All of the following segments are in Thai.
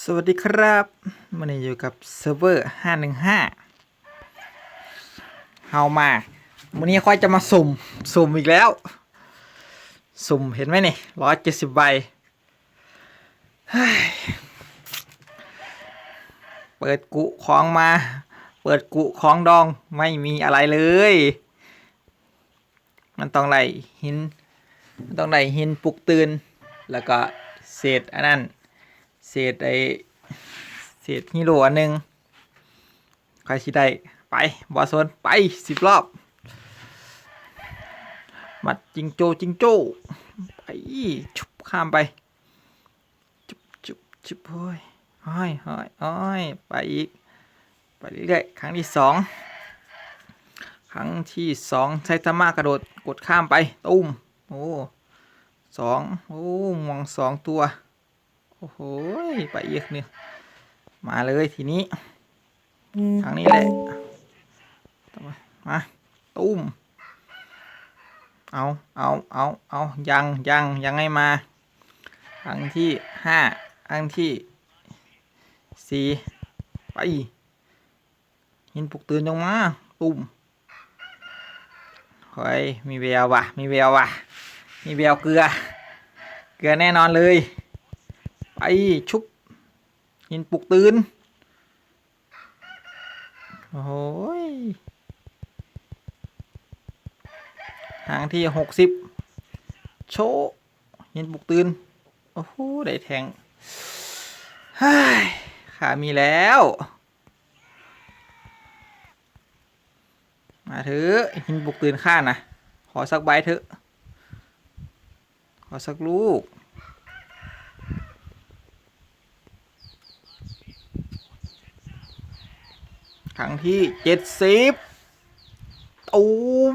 สวัสดีครับวันนี้อยู่กับเซิร์ฟเวอร์ 515เฮามาวันนี้ค่อยจะมาสุ่ม สุ่มอีกแล้ว สุ่มเห็นไหมนี่ร้อยเจ็ดสิบใบเฮ้ยเปิดกุของมา เปิดกุของดองไม่มีอะไรเลย มันต้องไหลหินมันต้องไหลหินปลุกตื่น แล้วก็เศษอันนั้น เศษไอเศษฮีโร่อันหนึ่งใครชิได้ ไปบอสโซนไปสิบรอบมัดจิงโจจิงโจไปชุบข้ามไปจุบจุบจุบโอ้ยห้อยห้อยห้อยไปอีก ไปเรื่อยๆครั้งที่สองครั้งที่สองไซตามะกระโดดกดข้ามไปตุ้มโอ้สองโอ้มองสองตัว โอ้โหไปอีกเนี่ยมาเลยทีนี้ทางนี้แหละต่อมามาตุ้ม เอาเอาเอาเอายังยังยังไงมาครั้งที่ห้าครั้งที่สี่ไปหินปลุกตื่นจงมาตุ้มเฮ้ยมีแววว่ะ มีแววว่ะ มีแววเกลือ เกลือแน่นอนเลย ไปชุบหินปลุกตื่น โอ้โหหางที่หกสิบโชว์หินปลุกตื่น โอ้โห ได้แทงฮ้ยขามีแล้ว มาเถอะหินปลุกตื่นข้านะ ขอสักใบเถอะ ขอสักลูก ครั้งที่เจ็ดสิบตู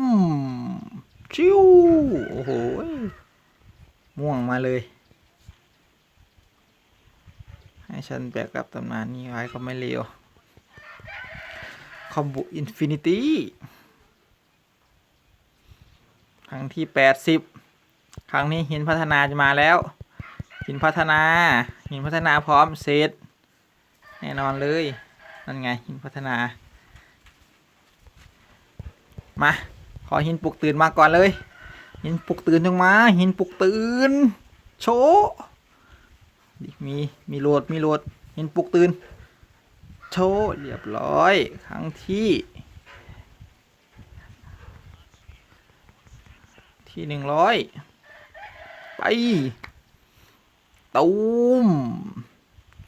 มชิวโอ้โห ม่วงมาเลย ให้ฉันแบกรับตำนานนี้ไว้ก็ไม่เลวคอมบุอินฟินิตี้ครั้งที่แปดสิบครั้งนี้หินพัฒนาจะมาแล้ว หินพัฒนา หินพัฒนาพร้อมเซตแน่นอนเลย นั่นไงหินพัฒนา มา ขอหินปลุกตื่นมาก่อนเลย หินปลุกตื่นจงมา หินปลุกตื่น โชว์มีมีโหลดมีโหลด หินปลุกตื่น โชว์เรียบร้อย ครั้งที่ที่หนึ่งร้อยไปตูม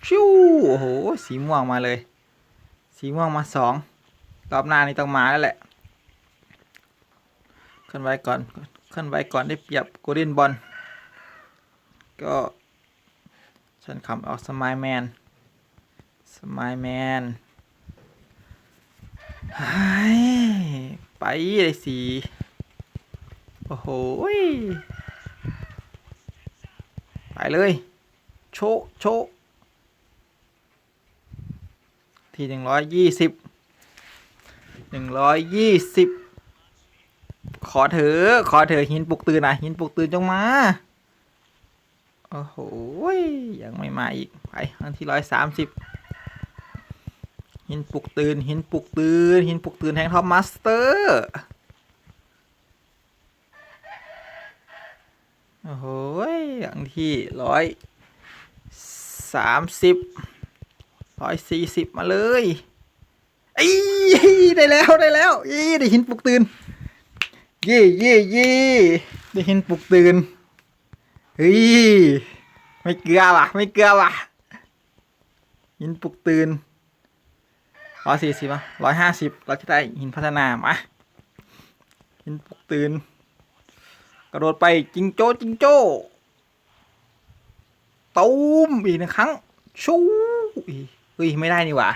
ชิวโอ้โห สีม่วงมาเลย สีม่วงมาสองรอบหน้านี่ต้องมาแล้วแหละเคลื่อนไหวก่อนเคลื่อนไหวก่อนได้เปรียบโกลเด้นบอลก็ฉันคำเอาสมายแมนสมายแมนไปไปเลยสี โอ้โห ไปเลย โชโชะ ที่หนึ่งร้อยยี่สิบหนึ่งร้อยยี่สิบขอเถอะขอเถอะหินปลุกตื่นนะหินปลุกตื่นจงมาโอ้โหยยังไม่มาอีกไปครั้งที่ร้อยสามสิบหินปลุกตื่นหินปลุกตื่นหินปลุกตื่นแห่งท็อปมาสเตอร์โอ้โหยอย่างที่ร้อยสามสิบ ร้อยสี่สิบมาเลยอีได้แล้วได้แล้วอีได้หินปลุกตื่นเย่เย่เย่ได้หินปลุกตื่นเฮ้ยไม่เกลือว่ะไม่เกลือว่ะหินปลุกตื่นร้อยสี่สิบอะร้อยห้าสิบเราจะได้หินพัฒนามาหินปลุกตื่นกระโดดไปจิงโจ้จิงโจ้ตูมอีกหนึ่งครั้งชูอี ฮ้ย ไม่ได้นี่หว่า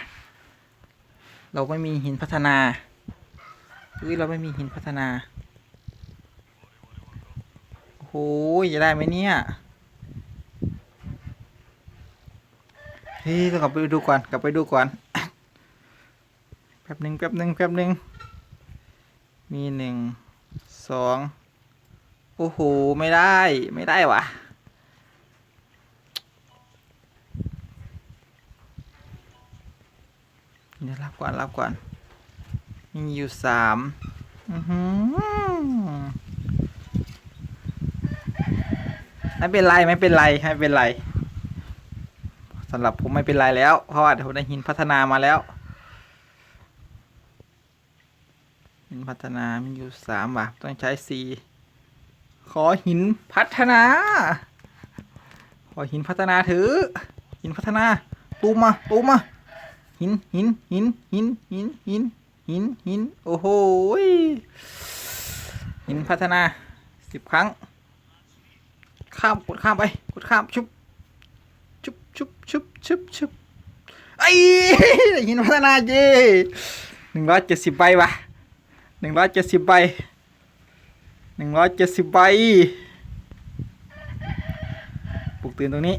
เราไม่มีหินพัฒนาเฮ้ย เราไม่มีหินพัฒนา โอ้โหจะได้ไหมเนี่ย เฮ้ยต้องกลับไปดูก่อน กลับไปดูก่อน แป๊บหนึ่งแป๊บหนึ่งแป๊บหนึ่ง มีหนึ่ง สอง โอ้โห ไม่ได้ ไม่ได้ว่ะ เดี๋ยวรับก่อนรับก่อน มีอยู่สามอือหือไม่เป็นไรไม่เป็นไรไม่เป็นไรสำหรับผมไม่เป็นไรแล้ว เพราะว่าผมได้หินพัฒนามาแล้วหินพัฒนามีอยู่สามว่ะต้องใช้สี่ขอหินพัฒนา ขอหินพัฒนาถือหินพัฒนา ตูมมาตูมมา หินหินหินหินหินหินหินหินโอ้โหหินพัฒนาสิบครั้ง ข้ามกดข้ามไปกดข้ามชุบชุบชุบชุบชุบชุบไอ้หินพัฒนาเย่หนึ่งร้อยเจ็ดสิบใบวะหนึ่งร้อยเจ็ดสิบใบหนึ่งร้อยเจ็ดสิบใบปลุกตื่นตรงนี้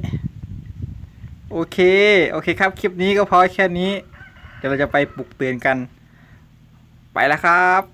โอเค โอเคครับ คลิปนี้ก็พอแค่นี้ เดี๋ยวเราจะไปปลุกเตือนกัน ไปแล้วครับ